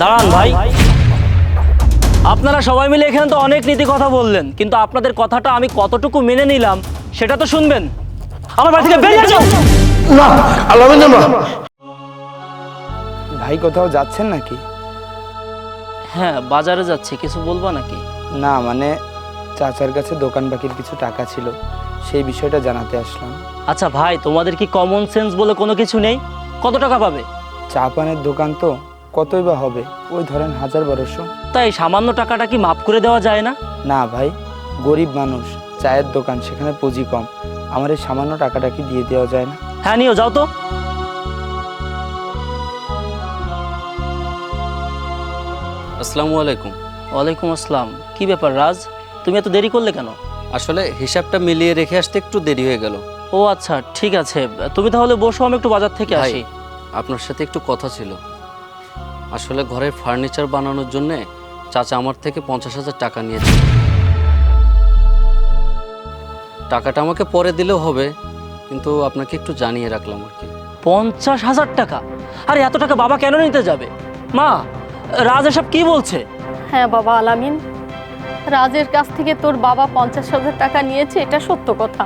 দাঁড়ান ভাই। আপনারা সবাই মিলে এখানে তো অনেক নীতি কথা বললেন কিন্তু আপনাদের কথাটা আমি কতটুকু মেনে নিলাম সেটা তো শুনবেন। আমার বাড়ি থেকে বেরিয়ে যাও! না আলামিন না। ভাই কোথাও যাচ্ছেন নাকি? হ্যাঁ বাজারে যাচ্ছে কিছু বলবা নাকি? না মানে চাচার কাছে দোকান বাকির কিছু টাকা ছিল সেই বিষয়টা জানাতে আসলাম। আচ্ছা ভাই তোমাদের কি কমন সেন্স বলে কোনো কিছু নেই? কত টাকা পাবে? চা পানের দোকান তো। কতই বা হবে? ওই ধরেন হাজার বারোশো। তাই সামান্য টাকাটা কি মাফ করে দেওয়া যায় না? না ভাই গরিব মানুষ চায়ের দোকান সেখানে পুঁজি কম। আমার এই সামান্য টাকাটা কি দিয়ে দেওয়া যায় না? হ্যাঁ নিও যাও তো। আসসালামু আলাইকুম। ওয়ালাইকুম আসসালাম। কি ব্যাপার রাজ? তুমি এত দেরি করলে কেন? আসলে হিসাবটা মিলিয়ে রেখে আসতে একটু দেরি হয়ে গেল। ও আচ্ছা ঠিক আছে। তুমি তাহলে বসো আমি একটু বাজার থেকে ভাই আসি। আপনার সাথে একটু কথা ছিল। আসলে ঘরের ফার্নিচার বানানোর জন্য চাচা আমার থেকে পঞ্চাশ হাজার টাকা নিয়েছে। টাকাটা আমাকে পরে দিলেও হবে কিন্তু আপনাকে একটু জানিয়ে রাখলাম আর কি। পঞ্চাশ হাজার টাকা? আরে এত টাকা বাবা কেন নিতে যাবে? মা রাজ এসব কি বলছে? হ্যাঁ বাবা আলামিন রাজের কাছ থেকে তোর বাবা পঞ্চাশ হাজার টাকা নিয়েছে এটা সত্য কথা।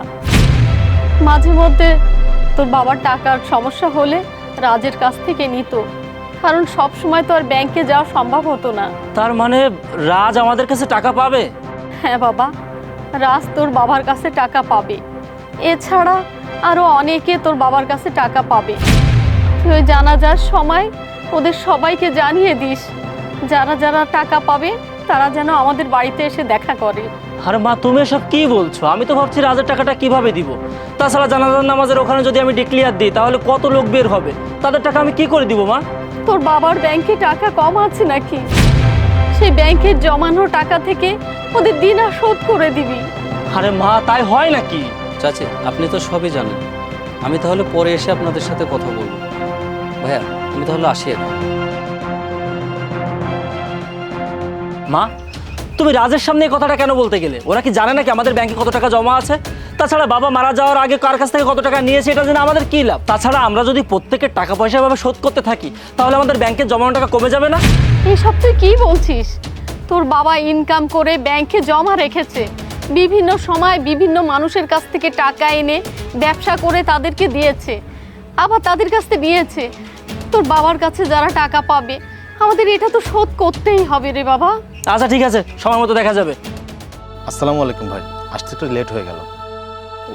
মাঝে মধ্যে তোর বাবার টাকার সমস্যা হলে রাজের কাছ থেকে নিত। কারণ সব সময় তো আর ব্যাংকে যাওয়া সম্ভব হতো না। তার মানে রাজ আমাদের কাছে টাকা পাবে? হ্যাঁ বাবা রাজ তোর বাবার কাছে টাকা পাবে। এছাড়া আরও অনেকে তোর বাবার কাছে টাকা পাবে। তুই ওই জানাজার সময় ওদের সবাইকে জানিয়ে দিস যারা যারা টাকা পাবে তারা যেন আমাদের বাড়িতে এসে দেখা করে। আরে মা তুমি এসব কি বলছো? আমি তো ভাবছি রাজের টাকাটা কীভাবে দিব? তাছাড়া জানাজার নামাজের ওখানে যদি আমি ডিক্লিয়ার দিই তাহলে কত লোক বের হবে? তাদের টাকা আমি কি করে দিব মা? তোর বাবার ব্যাংকে টাকা কম আছে নাকি? সেই ব্যাংকের জমানো টাকা থেকে ওদের দিনা শোধ করে দিবি। আরে মা, তাই হয় নাকি? চাচি, আপনি তো সবই জানেন। আমি তাহলে পরে এসে আপনাদের সাথে কথা বলব। ভাইয়া, আমি তাহলে আসি মা, তুমি রাজের সামনে এই কথাটা কেন বলতে গেলে? ওরা কি জানে নাকি আমাদের ব্যাংকে কত টাকা জমা আছে? তাছাড়া বাবা মারা যাওয়ার আগে কার কাছ থেকে কত টাকা নিয়েছে এটা জেনে আমাদের কি লাভ? তাছাড়া আমরা যদি প্রত্যেকের টাকা পয়সা এভাবে শোধ করতে থাকি তাহলে আমাদের ব্যাংকের জমানো টাকা কমে যাবে না? এইসব তুই কি বলছিস? তোর বাবা ইনকাম করে ব্যাংকে জমা রেখেছে। বিভিন্ন সময় বিভিন্ন মানুষের কাছ থেকে টাকা এনে ব্যবসা করে তাদেরকে দিয়েছে। আবার তাদের কাছ থেকে নিয়েছে তোর বাবার কাছে যারা টাকা পাবে আমাদের এটা তো শোধ করতেই হবে রে বাবা। আচ্ছা ঠিক আছে সময় মতো দেখা যাবে। আসসালামু আলাইকুম ভাই আসতে একটু লেট হয়ে গেল।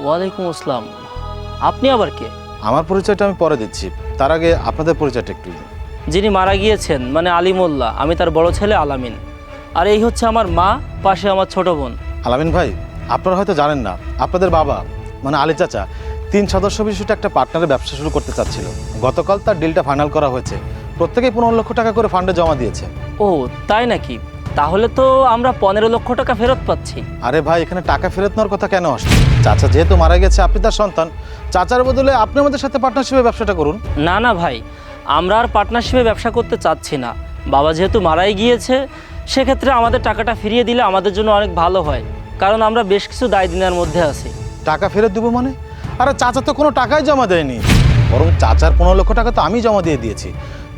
ওয়ালাইকুম আসসালাম। আপনি আবার কে? আমার পরিচয়টা আমি পরে দিচ্ছি। তার আগে আপনাদের পরিচয়টা একটু দিন। যিনি মারা গিয়েছেন মানে আলিমুল্লাহ আমি তার বড় ছেলে আলামিন। আর এই হচ্ছে আমার মা পাশে আমার ছোট বোন। আলামিন ভাই আপনারা হয়তো জানেন না আপনাদের বাবা মানে আলী চাচা তিন সদস্য বিশিষ্ট একটা পার্টনারের ব্যবসা শুরু করতে চাচ্ছিল। গতকাল তার ডিলটা ফাইনাল করা হয়েছে। প্রত্যেকেই পনেরো লক্ষ টাকা করে ফান্ডে জমা দিয়েছে। ও তাই নাকি? তাহলে তো আমরা পনেরো লক্ষ টাকা ফেরত পাচ্ছি। আরে ভাই এখানে টাকা ফেরত নেওয়ার কথা কেন আসছে চাচা যেহেতু মারা গেছে আপনি তার সন্তান। চাচার বদলে আপনি আমাদের সাথে পার্টনারশিপে ব্যবসাটা করুন। না না ভাই আমরা আর পার্টনারশিপে ব্যবসা করতে চাচ্ছি না। বাবা যেহেতু মারাই গিয়েছে সেক্ষেত্রে আমাদের টাকাটা ফিরিয়ে দিলে আমাদের জন্য অনেক ভালো হয়। কারণ আমরা বেশ কিছু দায় দিনের মধ্যে আছি। টাকা ফেরত দেবো মানে? আরে চাচা তো কোনো টাকাই জমা দেয়নি। বরং চাচার পনেরো লক্ষ টাকা তো আমি জমা দিয়ে দিয়েছি।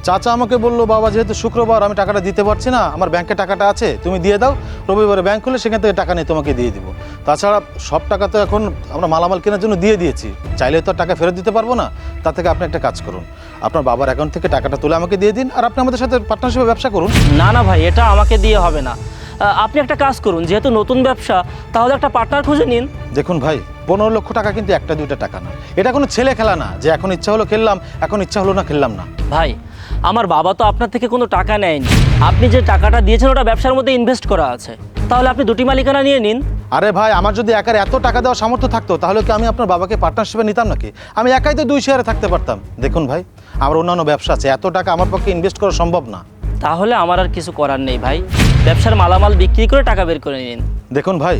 চাচা আমাকে বলল, বাবা, যেহেতু শুক্রবার আমি টাকাটা দিতে পারছি না, আমার ব্যাংকে টাকাটা আছে, তুমি দিয়ে দাও, রবিবারে ব্যাংক খুলে সেখান থেকে টাকা নিয়ে তোমাকে দিয়ে দিব। তাছাড়া সব টাকা তো এখন আমরা মালামাল কেনার জন্য দিয়ে দিয়েছি, চাইলে তো টাকা ফেরত দিতে পারব না তা থেকে আপনি একটা কাজ করুন, আপনার বাবার অ্যাকাউন্ট থেকে টাকাটা তুলে আমাকে দিয়ে দিন, আর আপনি আমাদের সাথে পার্টনারশিপে ব্যবসা করুন। না না ভাই, এটা আমাকে দিয়ে হবে না। আপনি একটা কাজ করুন যেহেতু নতুন ব্যবসা তাহলে একটা পার্টনার খুঁজে নিন। দেখুন ভাই পনেরো লক্ষ টাকা কিন্তু একটা দুইটা টাকা না এটা কোনো ছেলে খেলা না যে এখন ইচ্ছা হলো খেললাম এখন ইচ্ছা হলো না খেললাম না। ভাই আমার বাবা তো আপনার থেকে কোনো টাকা নেয়নি। আপনি যে টাকাটা দিয়েছেন ওটা ব্যবসার মধ্যে ইনভেস্ট করা আছে। তাহলে আপনি দুটি মালিকানা নিয়ে নিন। আরে ভাই আমার যদি একার এত টাকা দেওয়ার সামর্থ্য থাকতো তাহলে কি আমি আপনার বাবাকে পার্টনারশিপে নিতাম নাকি? আমি একাই তো দুই শেয়ারে থাকতে পারতাম। দেখুন ভাই আমার অন্যান্য ব্যবসা আছে এত টাকা আমার পক্ষে ইনভেস্ট করা সম্ভব না। তাহলে আমার আর কিছু করার নেই ভাই। ব্যবসার মালামাল বিক্রি করে টাকা বের করে নিন। দেখুন ভাই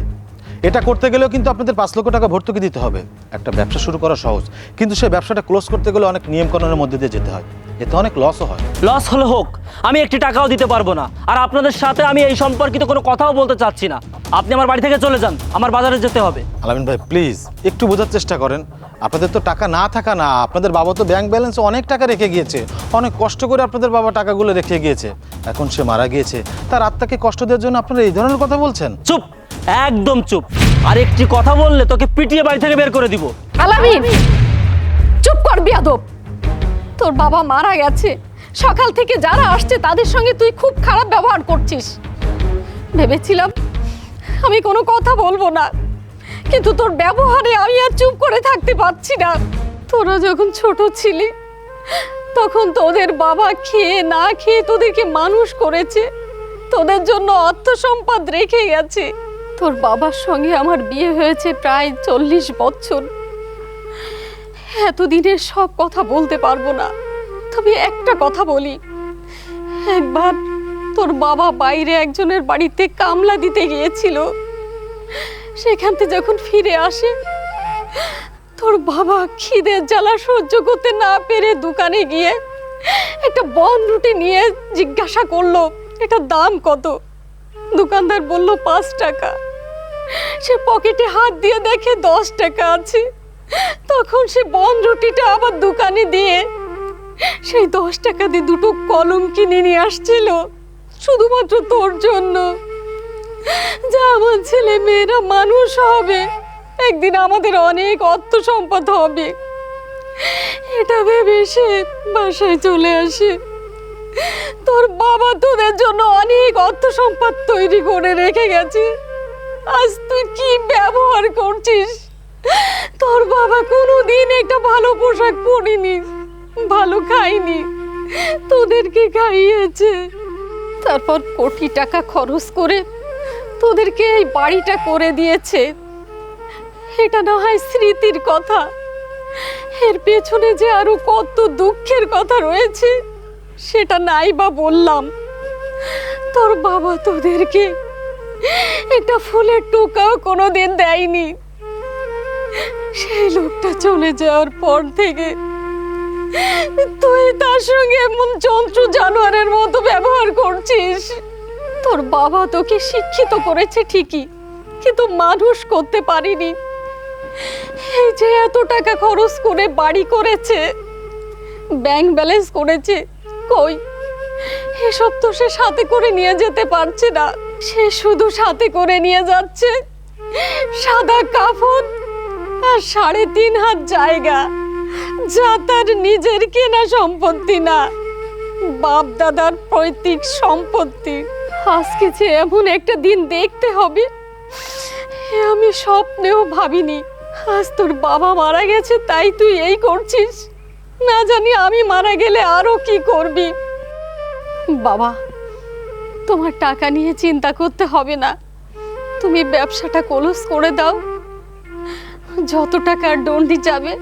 এটা করতে গেলেও কিন্তু আপনাদের পাঁচ লক্ষ টাকা ভর্তুকি দিতে হবে। একটা ব্যবসা শুরু করা সহজ। কিন্তু সেই ব্যবসাটা ক্লোজ করতে গেলে অনেক নিয়মকানুনের মধ্যে দিয়ে যেতে হয়। এতে অনেক লসও হয়। লস হলে হোক আমি একটি টাকাও দিতে পারব না। আর আপনাদের সাথে আমি এই সম্পর্কিত কোনো কথাও বলতে চাচ্ছি না। আপনি আমার বাড়ি থেকে চলে যান আমার বাজারে যেতে হবে। আলামিন ভাই প্লিজ একটু বোঝার চেষ্টা করেন। আপনাদের তো টাকা না থাকা না আপনাদের বাবা তো ব্যাংক ব্যালেন্স অনেক টাকা রেখে গিয়েছে। অনেক কষ্ট করে আপনাদের বাবা টাকাগুলো রেখে গিয়েছে। এখন সে মারা গিয়েছে। তার আত্মাকে কষ্ট দেওয়ার জন্য আপনারা এই ধরনের কথা বলছেন? চুপ! একদম চুপ। আর একটি কথা বললে তোকে পিটিয়ে বাড়ি থেকে বের করে দিব। আলামিন চুপ কর বিয়াদব। তোর বাবা মারা গেছে। সকাল থেকে যারা আসছে, তাদের সঙ্গে তুই খুব খারাপ ব্যবহার করছিস। ভেবেছিলাম আমি কোনো কথা বলব না। কিন্তু তোর ব্যবহারে আমি আর চুপ করে থাকতে পারছি না। তোরা যখন ছোট ছিলি, তখন তোদের বাবা খেয়ে না খেয়ে তোদেরকে মানুষ করেছে। তোদের জন্য অর্থ সম্পদ রেখে গেছে তোর বাবার সঙ্গে আমার বিয়ে হয়েছে প্রায় চল্লিশ বছর। এতদিনের সব কথা বলতে পারব না। তবে একটা কথা বলি। একবার তোর বাবা বাইরে একজনের বাড়িতে কামলা দিতে গিয়েছিল। সেখান থেকে যখন ফিরে আসে, তোর বাবা খিদের জ্বালা সহ্য করতে না পেরে দোকানে গিয়ে একটা বন রুটি নিয়ে জিজ্ঞাসা করল এটা দাম কত? দোকানদার বলল, পাঁচ টাকা। সে পকেটে হাত দিয়ে দেখে দশ টাকা আছে। তখন সে বন রুটিটা আবার দোকানে দিয়ে সেই দশ টাকা দিয়ে দুটো কলম কিনে নিয়ে আসছিল, শুধুমাত্র তোর জন্য। যা আমার ছেলে মেয়েরা মানুষ হবে, একদিন আমাদের অনেক অর্থ সম্পদ হবে। এটা ভেবে সে বাসায় চলে আসে। তোর বাবা তোদের জন্য অনেক অর্থ সম্পদ তৈরি করে রেখে গেছে। আজ তুই কি ব্যবহার করছিস? তোর বাবা কোনোদিন একটা ভালো পোশাক পরিনি, ভালো খাইনি তোদেরকে খাইয়েছে। তারপর কোটি টাকা খরচ করে তোদেরকে এই বাড়িটা করে দিয়েছে। এটা না হয় স্মৃতির কথা। এর পেছনে যে আরও কত দুঃখের কথা রয়েছে, সেটা নাই বা বললাম। তোর বাবা তোদেরকে একটা ফুলের টোকাও কোনোদিন দেয়নি। সেই লোকটা চলে যাওয়ার পর থেকে তুই তার সঙ্গে এমন জন্তু জানোয়ারের মতো ব্যবহার করছিস। তোর বাবা তোকে শিক্ষিত করেছে ঠিকই, কিন্তু মানুষ করতে পারিনি। এই যে এত টাকা খরচ করে বাড়ি করেছে, ব্যাংক ব্যালেন্স করেছে, কই? এসব তো সে সাথে করে নিয়ে যেতে পারছে না। সে শুধু সাথে করে নিয়ে যাচ্ছে। সাদা কাফন আর সাড়ে তিন হাত জায়গা। যা তার নিজের কেনা সম্পত্তি না। বাপ দাদার পৈতৃক সম্পত্তি। আজকে যে এমন একটা দিন দেখতে হবে আমি স্বপ্নেও ভাবিনি। আজ তোর বাবা মারা গেছে, তাই তুই এই করছিস। না জানি আমি মারা গেলে আরও কি করবি। বাবা তোমার টাকা নিয়ে চিন্তা করতে হবে না। তুমি ব্যবসাটা কলস করে দাও। যত টাকার ডন্ডি যাবে,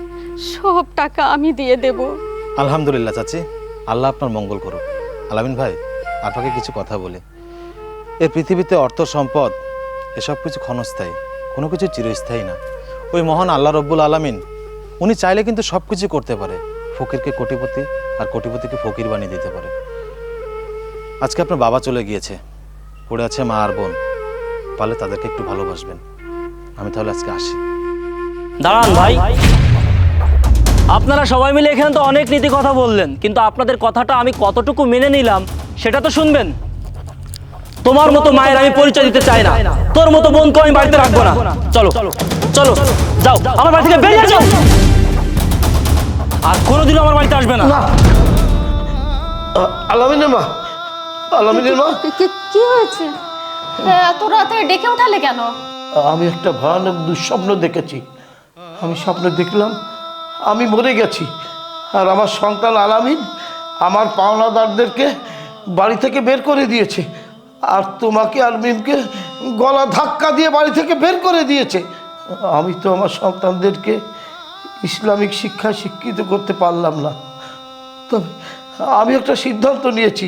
সব টাকা আমি দিয়ে দেব। আলহামদুলিল্লাহ চাচি। আল্লাহ আপনার মঙ্গল করুক। আলামিন ভাই, আপনাকে কিছু কথা বলি। এই পৃথিবীতে অর্থ সম্পদ, এসব কিছু ক্ষণস্থায়ী, কোনো কিছু চিরস্থায়ী না। ওই মহান আল্লাহ রব্বুল আলামিন, উনি চাইলে কিন্তু সব কিছু করতে পারে। ফকিরকে কোটিপতি আর কোটিপতিকে ফকির বানিয়ে দিতে পারে। আজকে আপনার বাবা চলে গিয়েছে। পড়ে আছে মা আর বোন। পারলে তাদেরকে একটু ভালোবাসবেন। আমি তাহলে আজকে আসি। দাঁড়ান ভাই। আপনারা সবাই মিলে এখানে তো অনেক নীতি কথা বললেন কিন্তু আপনাদের কথাটা আমি কতটুকু মেনে নিলাম সেটা তো শুনবেন। তোমার মতো মায়ের আমি পরিচয় দিতে চাই না। তোর মতো বোনকে আমি বাড়িতে রাখব না। চলো চলো যাও। আমার বাড়ি থেকে বেরিয়ে যাও। আর কোনোদিনও আমার বাড়িতে আসবে না। আ- আলামিনের মা। আলামিনের মা। কি হয়েছে? এত রাতে ডেকে উঠালে কেন? আমি একটা ভয়ানক দুঃস্বপ্ন দেখেছি। আমি স্বপ্ন দেখলাম আমি মরে গেছি। আর আমার সন্তান আলামিন আমার পাওনাদারদেরকে বাড়ি থেকে বের করে দিয়েছে। আর তোমাকে আর মিমকে গলা ধাক্কা দিয়ে বাড়ি থেকে বের করে দিয়েছে। আমি তো আমার সন্তানদেরকে ইসলামিক শিক্ষা শিক্ষিত করতে পারলাম না। তবে আমি একটা সিদ্ধান্ত নিয়েছি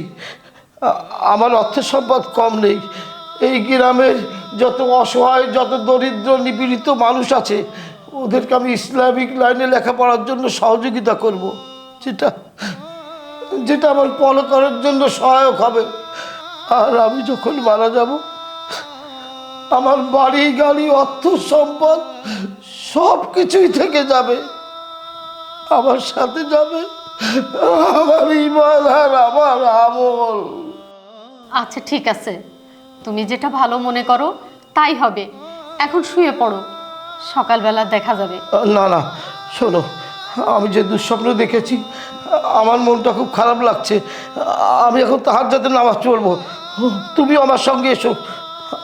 আমার অর্থ সম্পদ কম নেই। এই গ্রামের যত অসহায়, যত দরিদ্র, নিপীড়িত মানুষ আছে, ওদেরকে আমি ইসলামিক লাইনে লেখাপড়ার জন্য সহযোগিতা করব। যেটা যেটা আমার পরকারের জন্য সহায়ক হবে। আর আমি যখন মারা যাব, আমার বাড়ি, গাড়ি, অর্থ সম্পদ সব কিছুই থেকে যাবে। আমার সাথে যাবে। আমার ইমান আর আমার আমল। আচ্ছা ঠিক আছে। তুমি যেটা ভালো মনে করো তাই হবে। এখন শুয়ে পড়ো। সকালবেলা দেখা যাবে। না না শোনো আমি যে দুঃস্বপ্ন দেখেছি আমার মনটা খুব খারাপ লাগছে। আমি এখন তাহার যাতে নামাজ পড়ব। তুমি আমার সঙ্গে এসো।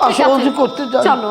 আসা করতে যাই। চলো।